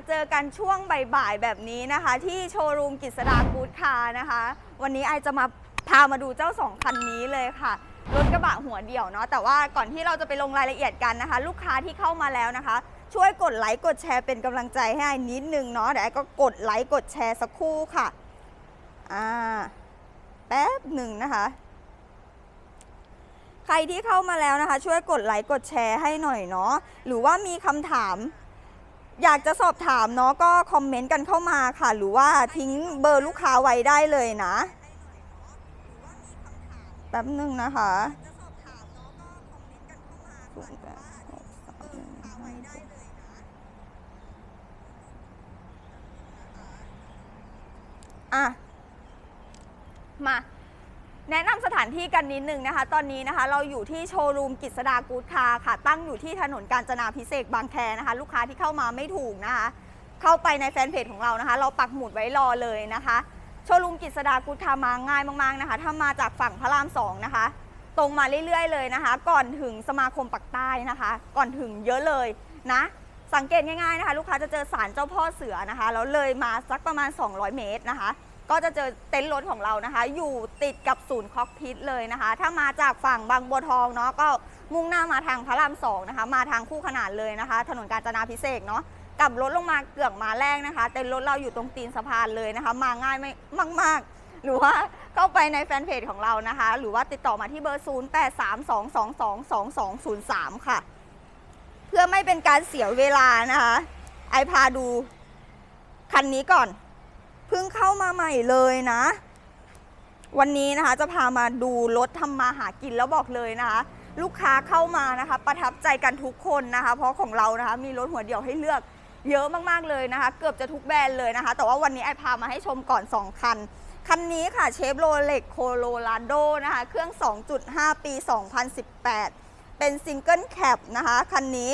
มาเจอกันช่วงบ่ายๆแบบนี้นะคะ ที่โชว์รูมกิษดากูดคาร์นะคะ วันนี้ไอจะมาพามาดูเจ้าสองคันนี้เลยค่ะ รถกระบะหัวเดี่ยวเนาะแต่ว่าก่อนที่เราจะไปลงรายละเอียดกันนะคะ ลูกค้าที่เข้ามาแล้วนะคะ ช่วยกดไลค์กดแชร์เป็นกำลังใจให้ไอนิดนึงเนาะเดี๋ยวไอก็กดไลค์กดแชร์สักครู่ค่ะอ่าแป๊บหนึ่งนะคะใครที่เข้ามาแล้วนะคะ ช่วยกดไลค์กดแชร์ให้หน่อยเนาะหรือว่ามีคำถาม อยากจะสอบถามเนาะก็คอมเมนต์กันเข้ามาค่ะ หรือว่าทิ้งเบอร์ลูกค้าไว้ได้เลยนะแป๊บหนึ่งนะคะอะ มา แนะนำสถานที่กันนิดนึงนะคะ ตอนนี้นะคะเราอยู่ที่โชว์รูมกิษดากูดคาค่ะ ตั้งอยู่ที่ถนนกาญจนาพิเศษบางแคนะคะ ลูกค้าที่เข้ามาไม่ถูกนะคะ เข้าไปในแฟนเพจของเรานะคะ เราปักหมุดไว้รอเลยนะคะ โชว์รูมกิษดากูดคามาง่ายมากๆนะคะ ถ้ามาจากฝั่งพระรามสองนะคะ ตรงมาเรื่อยๆเลยนะคะ ก่อนถึงสมาคมปักใต้นะคะ ก่อนถึงเยอะเลยนะ สังเกตง่ายๆนะคะ ลูกค้าจะเจอศาลเจ้าพ่อเสือนะคะแล้วเลยมาสักประมาณ 200 เมตรนะคะ ก็จะเจอเต็นท์รถของเรานะคะ อยู่ติดกับศูนย์คอกพิทเลยนะคะ ถ้ามาจากฝั่งบางบัวทองเนาะก็มุ่งหน้ามาทางพระรามสองนะคะ มาทางคู่ขนานเลยนะคะ ถนนกาญจนาพิเศษกเนาะกลับรถลงมาเกือกมาแรกนะคะ เต็นท์รถเราอยู่ตรงตีนสะพานเลยนะคะ มาง่ายไม่มาก ๆหรือว่าเข้าไปในแฟนเพจของเรานะคะ หรือว่าติดต่อมาที่เบอร์ 0 8 3 2 2 2 2 2 0 3 ค่ะ เพื่อไม่เป็นการเสียเวลานะคะ ไอพาดูคันนี้ก่อน เพิ่งเข้ามาใหม่เลยนะ วันนี้นะคะจะพามาดูรถทำมาหากินแล้วบอกเลยนะคะ ลูกค้าเข้ามานะคะ ประทับใจกันทุกคนนะคะ เพราะของเรานะคะมีรถหัวเดี่ยวให้เลือกเยอะมากๆเลยนะคะ เกือบจะทุกแบรนด์เลยนะคะ แต่ว่าวันนี้ไอพามาให้ชมก่อน 2 คัน คันนี้ค่ะเชฟโรเล็กโคโลราโดนะคะ เครื่อง 2.5 ปี 2018 เป็นซิงเกิลแคปนะคะ คันนี้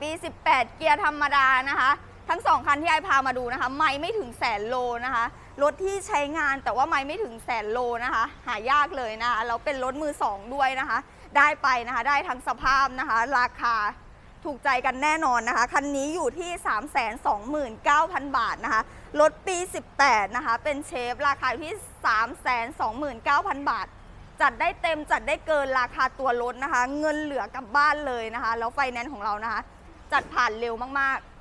ปี 18 เกียร์ธรรมดานะคะ ทั้งสองคันที่ไอพามาดูนะคะ ไม่ไม่ถึงแสนโลนะคะ รถที่ใช้งานแต่ว่าไม่ไม่ถึงแสนโลนะคะ หายากเลยนะคะแล้วเป็นรถมือสองด้วยนะคะ ได้ไปนะคะ ได้ทั้งสภาพนะคะ ราคาถูกใจกันแน่นอนนะคะ คันนี้อยู่ที่ 329,000 บาทนะคะ รถปี 18 นะคะ เป็นเชฟราคาอยู่ที่ 329,000 บาท จัดได้เต็มจัดได้เกินราคาตัวรถนะคะ เงินเหลือกลับบ้านเลยนะคะ แล้วไฟแนนซ์ของเรานะคะ จัดผ่านเร็วมากๆ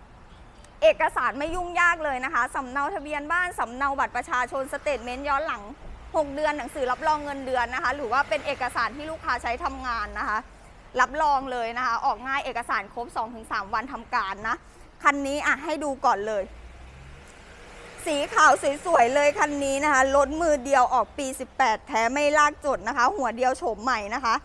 เอกสารไม่ยุ่งยากเลยนะคะสำเนาทะเบียนบ้านสำเนาบัตรประชาชนสเตทเมนต์ย้อนหลัง 6 เดือนหนังสือรับรองเงินเดือนนะคะ หรือว่าเป็นเอกสารที่ลูกค้าใช้ทำงานนะคะ รับรองเลยนะคะ ออกง่ายเอกสารครบ 2-3 วันทำการนะคันนี้อะให้ดูก่อนเลย สีขาวสวยๆเลยคันนี้นะคะรถมือเดียวออกปี 18 แท้ไม่ลากจดนะคะ หัวเดียวโฉมใหม่นะคะ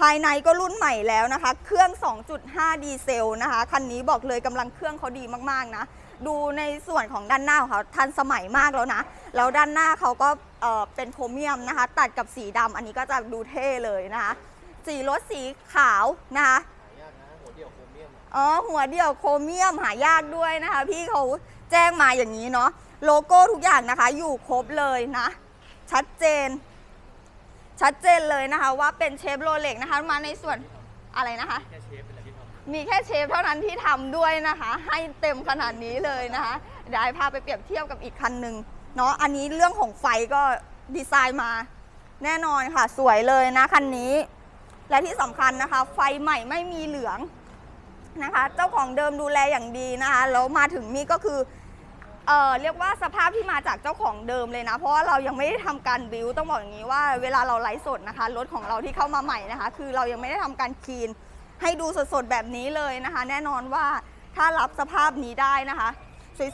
ภายในก็รุ่นใหม่แล้วนะคะ เครื่อง 2.5 ดีเซลนะคะ คันนี้บอกเลยกำลังเครื่องเขาดีมากๆนะ ดูในส่วนของด้านหน้าของเขาทันสมัยมากแล้วนะ แล้วด้านหน้าเขาก็เเป็นโครเมียมนะคะ ตัดกับสีดำอันนี้ก็จะดูเท่เลยนะคะ สีรถสีขาวนะคะอะอ๋อหัวเดี่ยวโครเมียมหายากด้วยนะคะ พี่เขาแจ้งมาอย่างนี้เนาะโลโก้ทุกอย่างนะคะ อยู่ครบเลยนะ ชัดเจน ชัดเจนเลยนะคะว่าเป็นเชฟโรเล็กนะคะมาในส่วนอะไรนะคะแค่เชฟเป็นอะไรที่ทำมีแค่เชฟเท่านั้นที่ทำด้วยนะคะ ให้เต็มขนาดนี้เลยนะคะเดี๋ยวให้พาไปเปรียบเทียบกับอีกคันหนึ่งเนาะอันนี้เรื่องของไฟก็ดีไซน์มาแน่นอนค่ะ สวยเลยนะคันนี้ และที่สำคัญนะคะ ไฟใหม่ไม่มีเหลืองนะคะ เจ้าของเดิมดูแลอย่างดีนะคะแล้วมาถึงนี่ก็คือ เอ่อเรียกว่าสภาพที่มาจากเจ้าของเดิมเลยนะ เพราะว่าเรายังไม่ได้ทำการบิวต้องบอกอย่างนี้ว่าเวลาเราไลฟ์สดนะคะรถของเราที่เข้ามาใหม่นะคะ คือเรายังไม่ได้ทำการคลีน ให้ดูสดๆแบบนี้เลยนะคะ แน่นอนว่าถ้ารับสภาพนี้ได้นะคะ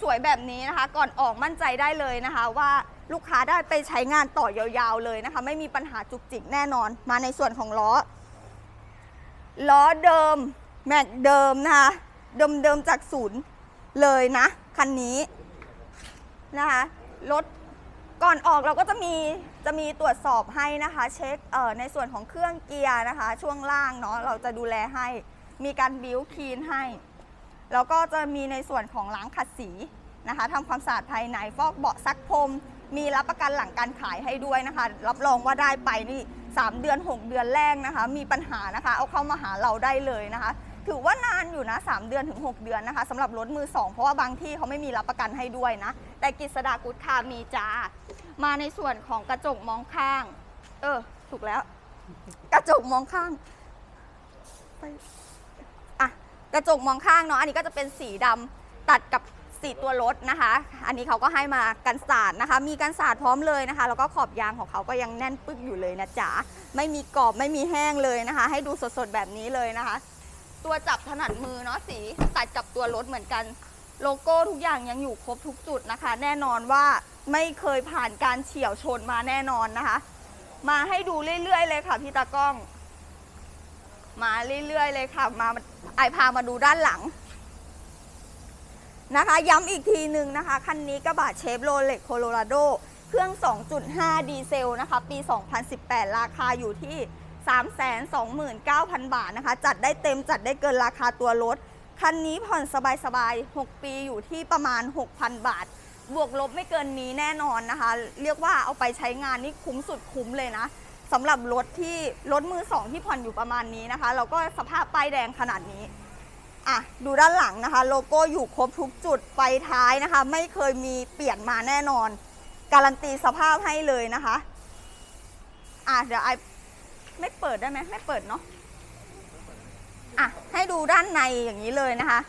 สวยๆแบบนี้นะคะ ก่อนออกมั่นใจได้เลยนะคะ ว่าลูกค้าได้ไปใช้งานต่อยาวๆเลยนะคะ ไม่มีปัญหาจุกจิกแน่นอน มาในส่วนของล้อ ล้อเดิม แม็กเดิมนะคะเดิมๆจากศูนย์เลยนะคันนี้ นะคะรถก่อนออกเราก็จะมีจะมีตรวจสอบให้นะคะ เช็คเอ่อในส่วนของเครื่องเกียร์นะคะ ช่วงล่างเนาะเราจะดูแลให้มีการบิวคีนให้ แล้วก็จะมีในส่วนของล้างขัดสีนะคะทำความสะอาดภายในฟอกเบาะซักพรมมีรับประกันหลังการขายให้ด้วยนะคะ รับรองว่าได้ไปนี่ 3 เดือน 6 เดือนแรกนะคะ มีปัญหานะคะ เอาเข้ามาหาเราได้เลยนะคะ ถือว่านานอยู่นะ 3 เดือนถึง 6 เดือนนะคะสำหรับรถมือ 2 เพราะว่าบางที่เขาไม่มีรับประกันให้ด้วยนะ แต่กิษดากุดคามีจ้ามาในส่วนของกระจกมองข้าง เออ ถูกแล้ว กระจกมองข้างไปอะกระจกมองข้างเนาะอันนี้ก็จะเป็นสีดำตัดกับสีตัวรถนะคะ อันนี้เขาก็ให้มากันสาดนะคะ มีกันสาดพร้อมเลยนะคะ แล้วก็ขอบยางของเขาก็ยังแน่นปึ๊กอยู่เลยนะจ๊ะ ไม่มีกรอบไม่มีแห้งเลยนะคะ ให้ดูสดๆแบบนี้เลยนะคะ ตัวจับถนัดมือเนาะสีตัดกับตัวรถเหมือนกัน โลโก้ทุกอย่างยังอยู่ครบทุกจุดนะคะ แน่นอนว่าไม่เคยผ่านการเฉี่ยวชนมาแน่นอนนะคะ มาให้ดูเรื่อยๆเลยค่ะพี่ตากล้อง มาเรื่อยๆเลยค่ะ มาไอพามาดูด้านหลังนะคะ ย้ำอีกทีหนึ่งนะคะคันนี้กระบะเชฟโรเล็กโคโลราโดเครื่อง 2.5 ดีเซลนะคะ ปี 2018 ราคาอยู่ที่ 329,000 บาทนะคะ จัดได้เต็มจัดได้เกินราคาตัวรถ คันนี้ผ่อนสบายๆ 6 ปีอยู่ที่ประมาณ 6,000 บาท บวกลบไม่เกินนี้แน่นอนนะคะ เรียกว่าเอาไปใช้งานนี่คุ้มสุดคุ้มเลยนะสำหรับรถที่รถมือสองที่ผ่อนอยู่ประมาณนี้นะคะ แล้วก็สภาพป้ายแดงขนาดนี้อะดูด้านหลังนะคะ โลโก้อยู่ครบทุกจุดไฟท้ายนะคะ ไม่เคยมีเปลี่ยนมาแน่นอน การันตีสภาพให้เลยนะคะอะเดี๋ยวไอ ปิดได้ไหมไม่เปิดเนาะอะให้ดูด้านในอย่างนี้เลยนะคะ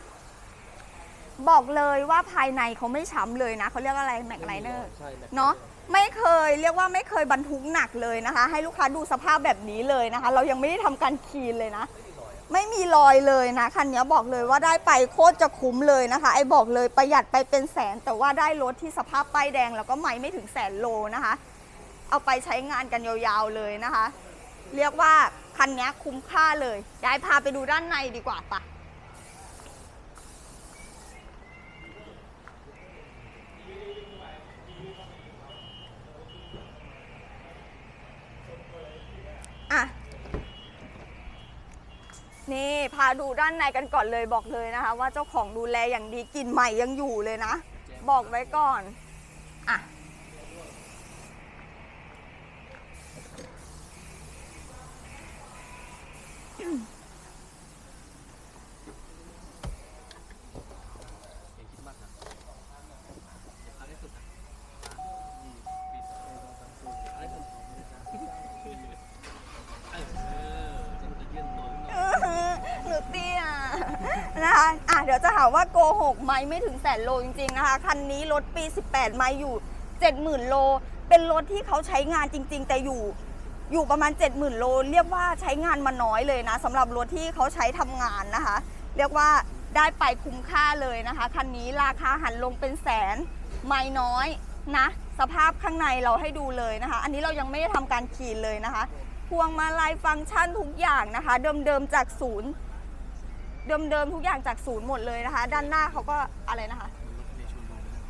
บอกเลยว่าภายในเขาไม่ช้ำเลยนะเขาเรียกอะไรแม็กไลเนอร์ใช่แม็กเนาะไม่เคยเรียกว่าไม่เคยบรรทุกหนักเลยนะคะ ให้ลูกค้าดูสภาพแบบนี้เลยนะคะ เรายังไม่ได้ทำการคีนเลยนะ ไม่มีรอยเลยนะคันนี้บอกเลยว่าได้ไปโคตรจะคุ้มเลยนะคะ ไอ้บอกเลยประหยัดไปเป็นแสน แต่ว่าได้รถที่สภาพป้ายแดงแล้วก็ไม่ไม่ถึงแสนโลนะคะ เอาไปใช้งานกันยาวๆเลยนะคะ เรียกว่าคันนี้คุ้มค่าเลยยายพาไปดูด้านในดีกว่าปะอะนี่พาดูด้านในกันก่อนเลยบอกเลยนะคะ ว่าเจ้าของดูแลอย่างดีกลิ่นใหม่ยังอยู่เลยนะ บอกไว้ก่อน อะ อย่าคิดมากนะอย่าพักให้สุดนะอืมปิดเอาให้สุดเออจะจะยื่นตัวขึ้นมา หนูเตี้ยนะคะ อะ เดี๋ยวจะหาว่าโกหกไม่ไม่ถึงแสนโลจริงๆนะคะคันนี้รถปี 18 ไม่อยู่ 70,000 โล เป็นรถที่เขาใช้งานจริง ๆ แต่อยู่อยู่ประมาณ 70,000 โล เรียกว่าใช้งานมาน้อยเลยนะสำหรับรถที่เขาใช้ทำงานนะคะ เรียกว่าได้ไปคุ้มค่าเลยนะคะคันนี้ราคาหันลงเป็นแสนไม่น้อยนะ สภาพข้างในเราให้ดูเลยนะคะ อันนี้เรายังไม่ได้ทำการขีดเลยนะคะ พวงมาลัยฟังก์ชันทุกอย่างนะคะ เดิมๆจากศูนย์ เดิมๆทุกอย่างจากศูนย์หมดเลยนะคะ ด้านหน้าเขาก็อะไรนะคะ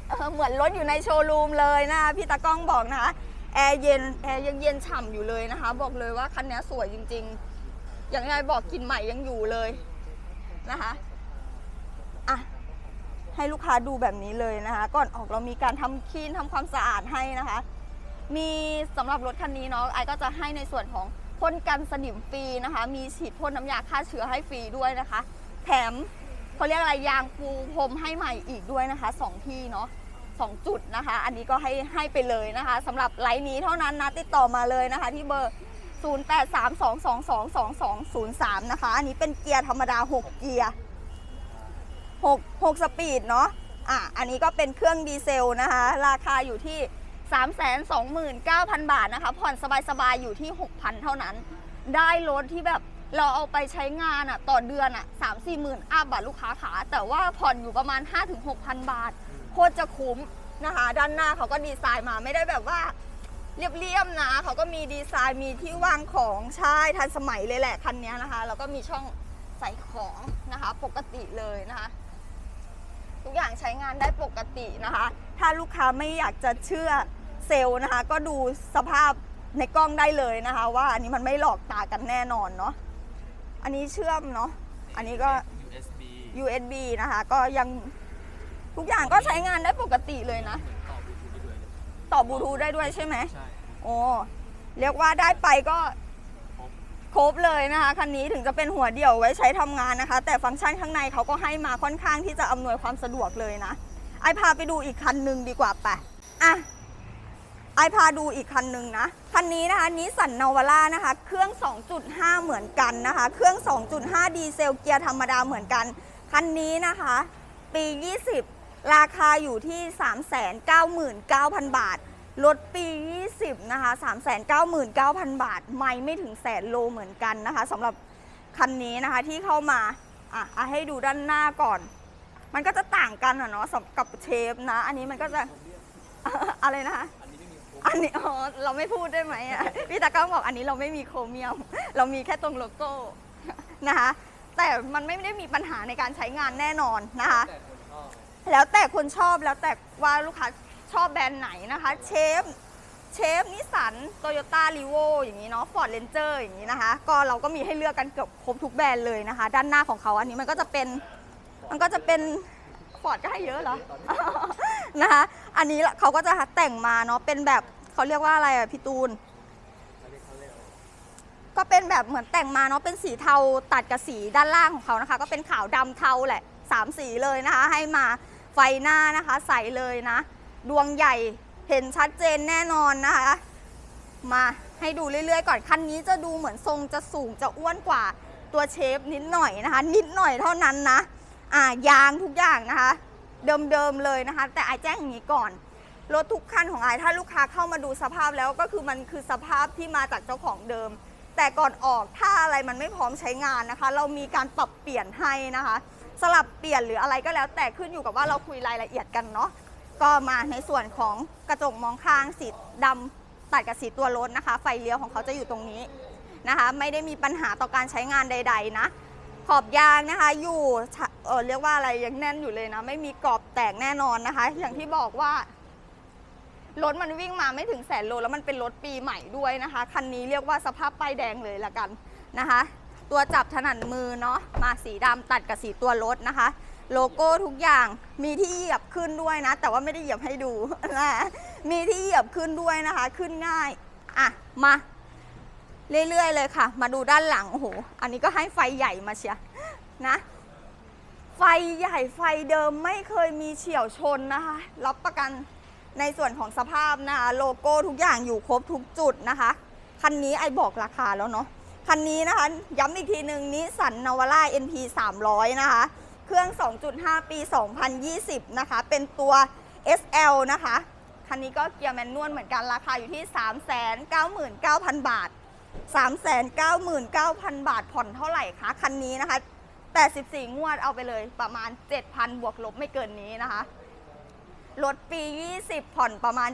เออเหมือนรถอยู่ในโชว์รูมเลยนะคะพี่ตากล้องบอกนะคะแอร์เย็นแอร์ยังเย็นฉ่ำอยู่เลยนะคะ บอกเลยว่าคันนี้สวยจริง ๆ อย่างที่บอกกลินใหม่ยังอยู่เลยนะคะอะให้ลูกค้าดูแบบนี้เลยนะคะ ก่อนออกเรามีการทำคลีนทำความสะอาดให้นะคะ มีสำหรับรถคันนี้เนาะไอก็จะให้ในส่วนของพ่นกันสนิมฟรีนะคะ มีฉีดพ่นน้ำยาฆ่าเชื้อให้ฟรีด้วยนะคะ แถมเขาเรียกอะไรยางปูพรมให้ใหม่อีกด้วยนะคะสองที่เนาะสองจุดนะคะ อันนี้ก็ให้ให้ไปเลยนะคะสำหรับไลน์นี้เท่านั้นนะติดต่อมาเลยนะคะ ที่เบอร์ 0832222203 นะคะ อันนี้เป็นเกียร์ธรรมดา 6 เกียร์6 6สปีดเนาะอะอันนี้ก็เป็นเครื่องดีเซลนะคะ ราคาอยู่ที่ 329,000 บาทนะคะ ผ่อนสบายๆ อยู่ที่ 6,000 เท่านั้น ได้รถที่แบบ เราเอาไปใช้งานอะต่อเดือนอะสามสี่หมื่นอัพบาทลูกค้าขาแต่ว่าผ่อนอยู่ประมาณ 5-6,000 บาท โคตรจะคุ้มนะคะ ด้านหน้าเขาก็ดีไซน์มาไม่ได้แบบว่าเรียบๆนะเขาก็มีดีไซน์มีที่วางของใช่ทันสมัยเลยแหละคันนี้นะคะ แล้วก็มีช่องใส่ของนะคะ ปกติเลยนะคะทุกอย่างใช้งานได้ปกตินะคะ ถ้าลูกค้าไม่อยากจะเชื่อเซลล์นะคะ ก็ดูสภาพในกล้องได้เลยนะคะ ว่าอันนี้มันไม่หลอกตากันแน่นอนเนาะ อันนี้เชื่อมเนาะ อันนี้ก็ USB USB นะคะ ก็ยังทุกอย่างก็ใช้งานได้ปกติเลยนะเหมือนต่อบลูทูธได้ด้วยเลยต่อบลูทูธได้ด้วยใช่ไหม ใช่โอ้เรียกว่าได้ไปก็ครบครบเลยนะคะคันนี้ถึงจะเป็นหัวเดี่ยวไว้ใช้ทำงานนะคะ แต่ฟังก์ชันข้างในเขาก็ให้มาค่อนข้างที่จะอำนวยความสะดวกเลยนะไอพาไปดูอีกคันหนึ่งดีกว่าไปะอะ ไอพาดูอีกคันหนึ่งนะ คันนี้นะคะนิสสันนาวาร่านะคะ เครื่อง 2.5 เหมือนกันนะคะ เครื่อง 2.5 ดีเซลเกียร์ธรรมดาเหมือนกัน คันนี้นะคะ ปี 20 ราคาอยู่ที่ 399,000 บาท รถปี 20 นะคะ 399,000 บาท ไม่ไม่ถึงแสนโลเหมือนกันนะคะสำหรับคันนี้นะคะที่เข้ามา อะอะให้ดูด้านหน้าก่อน มันก็จะต่างกันอะเนาะกับเชฟนะ อันนี้มันก็จะอะไรนะคะ อันนี้อ๋อเราไม่พูดได้ไหมอะพี่ตากล้องบอกอันนี้เราไม่มีโครเมียม เรามีแค่ตรงโลโก้นะคะแต่มันไม่ได้มีปัญหาในการใช้งานแน่นอนนะคะ แล้วแต่คนชอบแล้วแต่ว่าลูกค้าชอบแบรนด์ไหนนะคะ เชฟเชฟนิสสันโตโยต้ารีโวอย่างนี้เนาะฟอร์ดเรนเจอร์อย่างนี้นะคะ ก็เราก็มีให้เลือกกันเกือบครบทุกแบรนด์เลยนะคะ ด้านหน้าของเขาอันนี้มันก็จะเป็นมันก็จะเป็นฟอร์ดก็ให้เยอะเหรอนะคะ อันนี้เขาก็จะแต่งมาเนาะเป็นแบบ เขาเรียกว่าอะไรอะพี่ตูน ก็เป็นแบบเหมือนแต่งมาเนาะเป็นสีเทาตัดกับสีด้านล่างของเขานะคะ ก็เป็นขาวดำเทาแหละสามสีเลยนะคะ ให้มาไฟหน้านะคะใสเลยนะ ดวงใหญ่เห็นชัดเจนแน่นอนนะคะ มาให้ดูเรื่อยๆ ก่อนคันนี้จะดูเหมือนทรงจะสูงจะอ้วนกว่าตัวเชฟนิดหน่อยนะคะ นิดหน่อยเท่านั้นนะ อ่ายางทุกอย่างนะคะ เดิมๆเลยนะคะ แต่ไอาแจ้งอย่างนี้ก่อน รถทุกคันของไอถ้าลูกค้าเข้ามาดูสภาพแล้วก็คือมันคือสภาพที่มาจากเจ้าของเดิม แต่ก่อนออกถ้าอะไรมันไม่พร้อมใช้งานนะคะ เรามีการปรับเปลี่ยนให้นะคะ สลับเปลี่ยนหรืออะไรก็แล้ว แต่ขึ้นอยู่กับว่าเราคุยรายละเอียดกันเนาะก็มาในส่วนของกระจกมองข้างสีดำตัดกับสีตัวรถนะคะ ไฟเลี้ยวของเขาจะอยู่ตรงนี้นะคะ ไม่ได้มีปัญหาต่อการใช้งานใด ๆ นะขอบยางนะคะอยู่เออเรียกว่าอะไรยังแน่นอยู่เลยนะ ไม่มีกรอบแตกแน่นอนนะคะ อย่างที่บอกว่า รถมันวิ่งมาไม่ถึงแสนโลแล้วมันเป็นรถปีใหม่ด้วยนะคะ คันนี้เรียกว่าสภาพป้ายแดงเลยละกันนะคะ ตัวจับถนัดมือเนาะมาสีดำตัดกับสีตัวรถนะคะ โลโก้ทุกอย่างมีที่เหยียบขึ้นด้วยนะ แต่ว่าไม่ได้เหยียบให้ดูนะมีที่เหยียบขึ้นด้วยนะคะ ขึ้นง่ายอะมาเรื่อยๆเลยค่ะ มาดูด้านหลังโอ้โหอันนี้ก็ให้ไฟใหญ่มาเชียนะไฟใหญ่ไฟเดิมไม่เคยมีเฉียวชนนะคะ รับประกัน ในส่วนของสภาพนะคะโลโก้ทุกอย่างอยู่ครบทุกจุดนะคะ คันนี้ไอบอกราคาแล้วเนาะคันนี้นะคะย้ำอีกทีหนึ่งนิสสันนาวาร่า NP 300 นะคะ เครื่อง 2.5 ปี 2020 นะคะ เป็นตัว SL นะคะ คันนี้ก็เกียร์แมนนวลเหมือนกันราคาอยู่ที่ 399,000 บาท 399,000 บาทผ่อนเท่าไหร่คะ คันนี้นะคะ 84 งวดเอาไปเลยประมาณ 7,000 บวกลบไม่เกินนี้นะคะ รถปี 20 ผ่อนประมาณ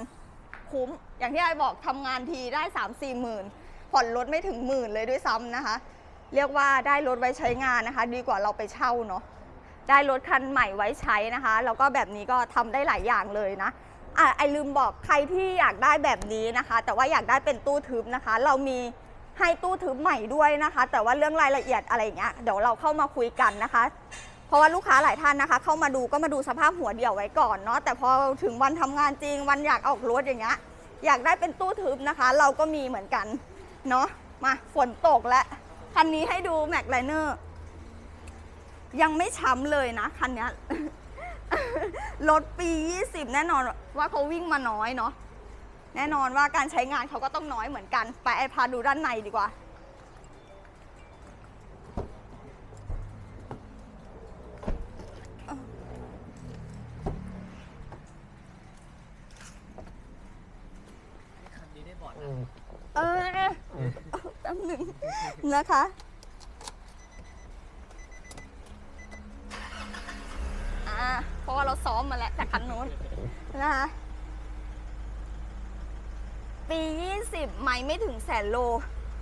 7,000 คุ้ม อย่างที่ไอบอกทำงานทีได้ 3-4หมื่น ผ่อนรถไม่ถึงหมื่นเลยด้วยซ้ำนะคะ เรียกว่าได้รถไว้ใช้งานนะคะ ดีกว่าเราไปเช่าเนาะ ได้รถคันใหม่ไว้ใช้นะคะ แล้วก็แบบนี้ก็ทำได้หลายอย่างเลยนะอะไอลืมบอกใครที่อยากได้แบบนี้นะคะ แต่ว่าอยากได้เป็นตู้ทึบนะคะ เรามีให้ตู้ทึบใหม่ด้วยนะคะ แต่ว่าเรื่องรายละเอียดอะไรเงี้ยเดี๋ยวเราเข้ามาคุยกันนะคะ ราะว่าลูกค้าหลายท่านนะคะ เข้ามาดูก็มาดูสภาพหัวเดี่ยวไว้ก่อนเนาะแต่พอถึงวันทำงานจริง วันอยากออกรถอย่างเงี้ยอยากได้เป็นตู้ทึบนะคะ เราก็มีเหมือนกันเนาะมาฝนตกแล้วคันนี้ให้ดูแม็กไลเนอร์ยังไม่ช้ำเลยนะคันนี้รถปี 20 แน่นอนว่าเขาวิ่งมาน้อยเนาะแน่นอนว่าการใช้งานเขาก็ต้องน้อยเหมือนกัน ไปไอพาดูด้านในดีกว่า คันนี้ได้บอร์ด อืม เออแป๊บหนึ่งนะคะ อ่า เพราะว่าเราซ้อมมาแล้วจากคันนู้นนะคะ ปี 20 ไม่ไม่ถึงแสนโล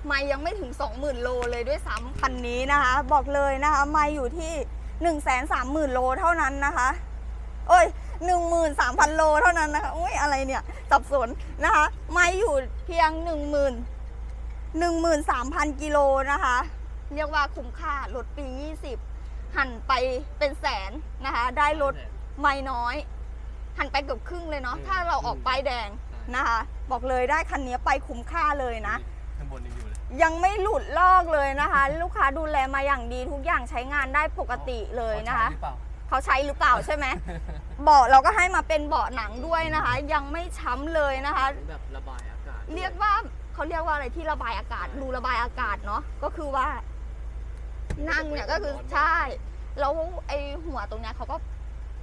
ไม่ยังไม่ถึง 20,000 โลเลยด้วยซ้ำคันนี้นะคะ บอกเลยนะคะ ไม่อยู่ที่ 130,000 โลเท่านั้นนะคะ เอ้ย 13,000 โลเท่านั้นนะคะอุ้ยอะไรเนี่ยสับสนนะคะไม่อยู่เพียง 10,000 13,000 กิโลนะคะ เรียกว่าคุ้มค่ารถปี 20 หันไปเป็นแสนนะคะ ได้รถไม่น้อย หันไปเกือบครึ่งเลยเนาะถ้าเราออกป้ายแดงนะคะ บอกเลยได้คันนี้ไปคุ้มค่าเลยนะข้างบนยังอยู่เลยยังไม่หลุดลอกเลยนะคะ ลูกค้าดูแลมาอย่างดีทุกอย่างใช้งานได้ปกติเลยนะคะ เขาใช้หรือเปล่าเขาใช้หรือเปล่าใช่ไหมเบาะเราก็ให้มาเป็นเบาะหนังด้วยนะคะ ยังไม่ช้ำเลยนะคะหรือแบบระบายอากาศเรียกว่าเขาเรียกว่าอะไรที่ระบายอากาศรูระบายอากาศเนาะก็คือว่า นั่งเนี่ยก็คือใช่แล้วไอหัวตรงเนี้ยเขาก็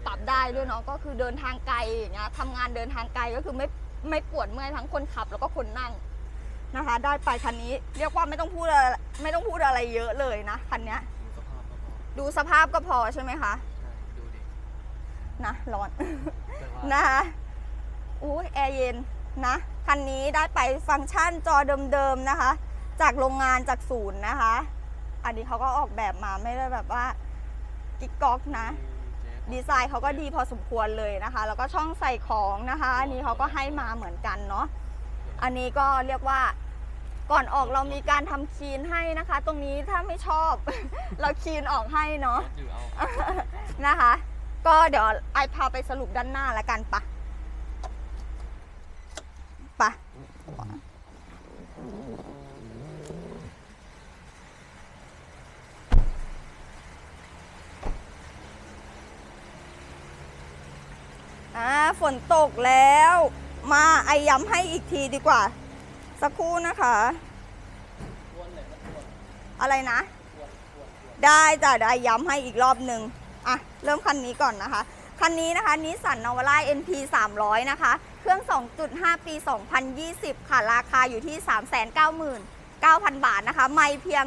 ปรับได้ด้วยเนาะก็คือเดินทางไกลอย่างเงี้ยทำงานเดินทางไกลก็คือไม่ไม่ปวดเมื่อยทั้งคนขับแล้วก็คนนั่งนะคะ ได้ไปคันนี้เรียกว่าไม่ต้องพูดอะไรไม่ต้องพูดอะไรเยอะเลยนะคันเนี้ยดูสภาพก็พอดูสภาพก็พอใช่ไหมคะใช่ดูดิ นะร้อนแต่ว่านะคะอุ้ยแอร์เย็นนะคันนี้ได้ไปฟังก์ชันจอเดิมๆนะคะ จากโรงงานจากศูนย์นะคะ อันนี้เขาก็ออกแบบมาไม่ได้แบบว่ากิ๊กก๊อกนะเจ๊ดีไซน์เขาก็ดีพอสมควรเลยนะคะ แล้วก็ช่องใส่ของนะคะ อันนี้เขาก็ให้มาเหมือนกันเนาะอันนี้ก็เรียกว่าก่อนออกเรามีการทำคีนให้นะคะ ตรงนี้ถ้าไม่ชอบ เราคีนออกให้เนาะจือเอานะคะ ก็เดี๋ยวไอพาไปสรุปด้านหน้าล้วกันปะปะฝนตกแล้ว มาไอย้ำให้อีกทีดีกว่า สักครู่นะคะ อะไรนะ ได้จ้ะเดี๋ยวไอย้ำให้อีกรอบหนึ่ง เริ่มคันนี้ก่อนนะคะ คันนี้นะคะนิสสันนวาร่า NP 300 นะคะ เครื่อง 2.5 ปี 2020 ค่ะ ราคาอยู่ที่ 399,000 บาทนะคะ ไม่เพียง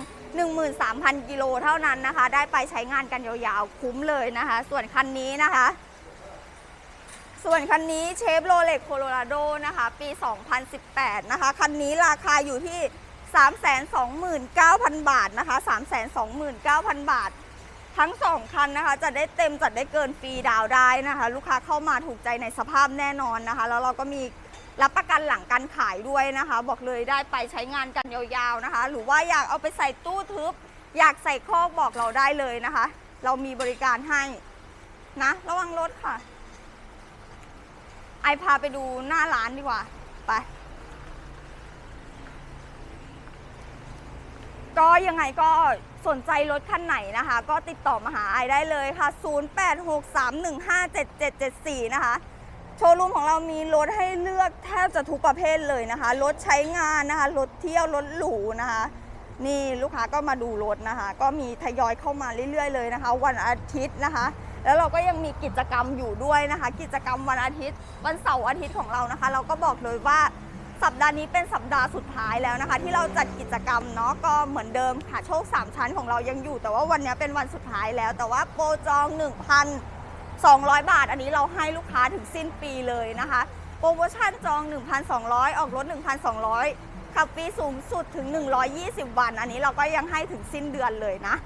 13,000 กิโลเท่านั้นนะคะ ได้ไปใช้งานกันยาวๆ คุ้มเลยนะคะ ส่วนคันนี้นะคะ ส่วนคันนี้เชฟโรเล็กโคโลราโดนะคะ ปี 2018 นะคะ คันนี้ราคาอยู่ที่329,000 บาทนะคะ 329,000 บาท ทั้งสองคันนะคะจะได้เต็มจัดได้เกินฟรีดาวได้นะคะ ลูกค้าเข้ามาถูกใจในสภาพแน่นอนนะคะ แล้วเราก็มีรับประกันหลังการขายด้วยนะคะ บอกเลยได้ไปใช้งานกันยาวๆนะคะ หรือว่าอยากเอาไปใส่ตู้ทึบ อยากใส่คอกบอกเราได้เลยนะคะ เรามีบริการให้นะระวังรถค่ะ ไอพาไปดูหน้าร้านดีกว่า ไป ก็ยังไงก็สนใจรถคันไหนนะคะ ก็ติดต่อมาหาไอได้เลยค่ะ 0863157774 นะคะ โชว์รูมของเรามีรถให้เลือกแทบจะทุกประเภทเลยนะคะ รถใช้งานนะคะ รถเที่ยว รถหรูนะคะ นี่ลูกค้าก็มาดูรถนะคะ ก็มีทยอยเข้ามาเรื่อยๆเลยนะคะ วันอาทิตย์นะคะ แล้วเราก็ยังมีกิจกรรมอยู่ด้วยนะคะ กิจกรรมวันอาทิตย์ วันเสาร์อาทิตย์ของเรานะคะ เราก็บอกเลยว่า สัปดาห์นี้เป็นสัปดาห์สุดท้ายแล้วนะคะ ที่เราจัดกิจกรรมเนาะก็เหมือนเดิมค่ะโชค 3 ชั้นของเรายังอยู่ แต่ว่าวันนี้เป็นวันสุดท้ายแล้ว แต่ว่าโปรจอง 1,200 บาท อันนี้เราให้ลูกค้าถึงสิ้นปีเลยนะคะ โปรโมชั่นจอง 1,200 ออกรถ 1,200ขับฟรีสูงสุดถึง 120 วัน อันนี้เราก็ยังให้ถึงสิ้นเดือนเลยนะ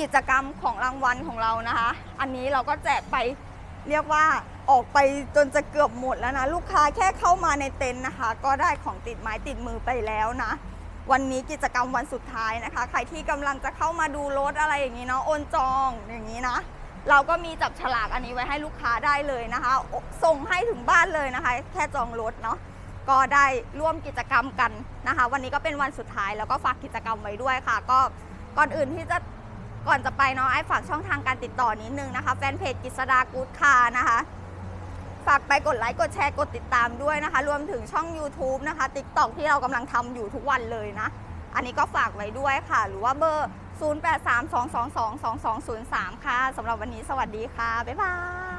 กิจกรรมของรางวัลของเรานะคะ อันนี้เราก็แจกไปเรียกว่า ออกไปจนจะเกือบหมดแล้วนะ ลูกค้าแค่เข้ามาในเต็นท์นะคะ ก็ได้ของติดไม้ติดมือไปแล้วนะ วันนี้กิจกรรมวันสุดท้ายนะคะ ใครที่กำลังจะเข้ามาดูรถอะไรอย่างนี้เนาะโอนจองอย่างนี้นะเราก็มีจับฉลากอันนี้ไว้ให้ลูกค้าได้เลยนะคะ ส่งให้ถึงบ้านเลยนะคะ แค่จองรถเนาะก็ได้ร่วมกิจกรรมกันนะคะ วันนี้ก็เป็นวันสุดท้ายแล้วก็ฝากกิจกรรมไว้ด้วยค่ะ ก็ก่อนอื่นที่จะก่อนจะไปเนาะไอ้ฝากช่องทางการติดต่อนิดนึงนะคะ แฟนเพจกิษดากู๊ดคานะคะ ฝากไปกดไลค์กดแชร์กดติดตามด้วยนะคะ รวมถึงช่อง YouTube นะคะ TikTok ที่เรากำลังทำอยู่ทุกวันเลยนะ อันนี้ก็ฝากไว้ด้วยค่ะ หรือว่าเบอร์ 0832222203 ค่ะสำหรับวันนี้สวัสดีค่ะ บ๊ายบาย